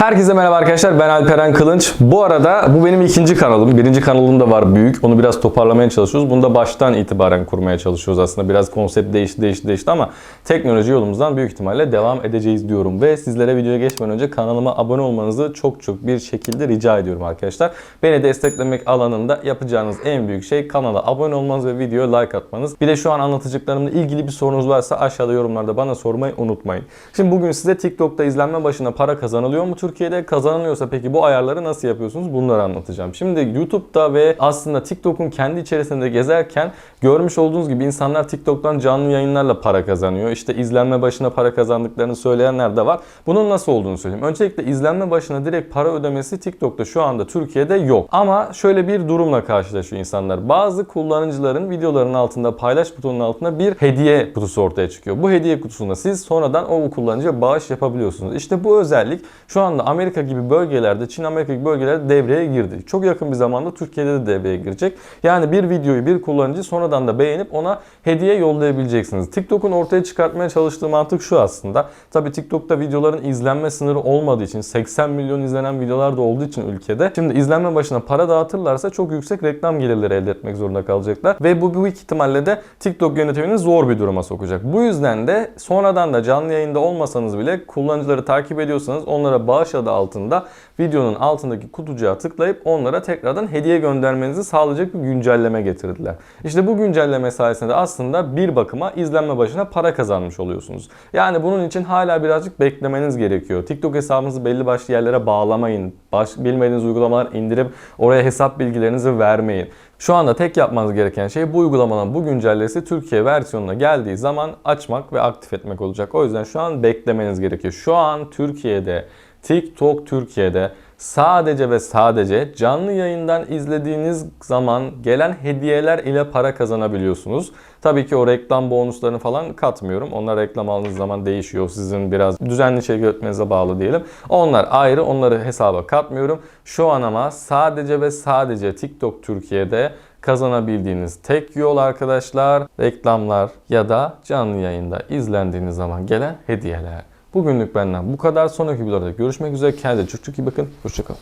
Herkese merhaba arkadaşlar ben Alperen Kılınç. Bu arada bu benim ikinci kanalım. Birinci kanalım da var büyük. Onu biraz toparlamaya çalışıyoruz. Bunu da baştan itibaren kurmaya çalışıyoruz aslında. Biraz konsept değişti değişti değişti ama teknoloji yolumuzdan büyük ihtimalle devam edeceğiz diyorum. Ve sizlere videoya geçmeden önce kanalıma abone olmanızı çok çok bir şekilde rica ediyorum arkadaşlar. Beni desteklemek alanında yapacağınız en büyük şey kanala abone olmanız ve videoya like atmanız. Bir de şu an anlatacaklarımla ilgili bir sorunuz varsa aşağıda yorumlarda bana sormayı unutmayın. Şimdi bugün size TikTok'ta izlenme başına para kazanılıyor mu Türkiye'de? Kazanılıyorsa peki bu ayarları nasıl yapıyorsunuz? Bunları anlatacağım. Şimdi YouTube'da ve aslında TikTok'un kendi içerisinde gezerken görmüş olduğunuz gibi insanlar TikTok'tan canlı yayınlarla para kazanıyor. İşte izlenme başına para kazandıklarını söyleyenler de var. Bunun nasıl olduğunu söyleyeyim. Öncelikle izlenme başına direkt para ödemesi TikTok'ta şu anda Türkiye'de yok. Ama şöyle bir durumla karşılaşıyor insanlar. Bazı kullanıcıların videoların altında paylaş butonunun altında bir hediye kutusu ortaya çıkıyor. Bu hediye kutusunda siz sonradan o kullanıcıya bağış yapabiliyorsunuz. İşte bu özellik şu anda Amerika gibi bölgelerde, Çin Amerika gibi bölgelerde devreye girdi. Çok yakın bir zamanda Türkiye'de de devreye girecek. Yani bir videoyu bir kullanıcı sonradan da beğenip ona hediye yollayabileceksiniz. TikTok'un ortaya çıkartmaya çalıştığı mantık şu aslında. Tabii TikTok'ta videoların izlenme sınırı olmadığı için 80 milyon izlenen videolar da olduğu için ülkede. Şimdi izlenme başına para dağıtırlarsa çok yüksek reklam gelirleri elde etmek zorunda kalacaklar. Ve bu büyük ihtimalle de TikTok yönetimini zor bir duruma sokacak. Bu yüzden de sonradan da canlı yayında olmasanız bile kullanıcıları takip ediyorsanız onlara bağış adı altında videonun altındaki kutucuğa tıklayıp onlara tekrardan hediye göndermenizi sağlayacak bir güncelleme getirdiler. İşte bu güncelleme sayesinde de aslında bir bakıma izlenme başına para kazanmış oluyorsunuz. Yani bunun için hala birazcık beklemeniz gerekiyor. TikTok hesabınızı belli başlı yerlere bağlamayın. Baş, bilmediğiniz uygulamalar indirip oraya hesap bilgilerinizi vermeyin. Şu anda tek yapmanız gereken şey bu uygulamanın bu güncellemesi Türkiye versiyonuna geldiği zaman açmak ve aktif etmek olacak. O yüzden şu an beklemeniz gerekiyor. Şu an Türkiye'de TikTok Türkiye'de sadece ve sadece canlı yayından izlediğiniz zaman gelen hediyeler ile para kazanabiliyorsunuz. Tabii ki o reklam bonuslarını falan katmıyorum. Onlar reklam aldığınız zaman değişiyor. Sizin biraz düzenli içerik üretmenize bağlı diyelim. Onlar ayrı. Onları hesaba katmıyorum. Şu an ama sadece ve sadece TikTok Türkiye'de kazanabildiğiniz tek yol arkadaşlar reklamlar ya da canlı yayında izlendiğiniz zaman gelen hediyeler. Bugünlük benden bu kadar. Sonraki videolarda görüşmek üzere. Kendinize çok çok iyi bakın. Hoşçakalın.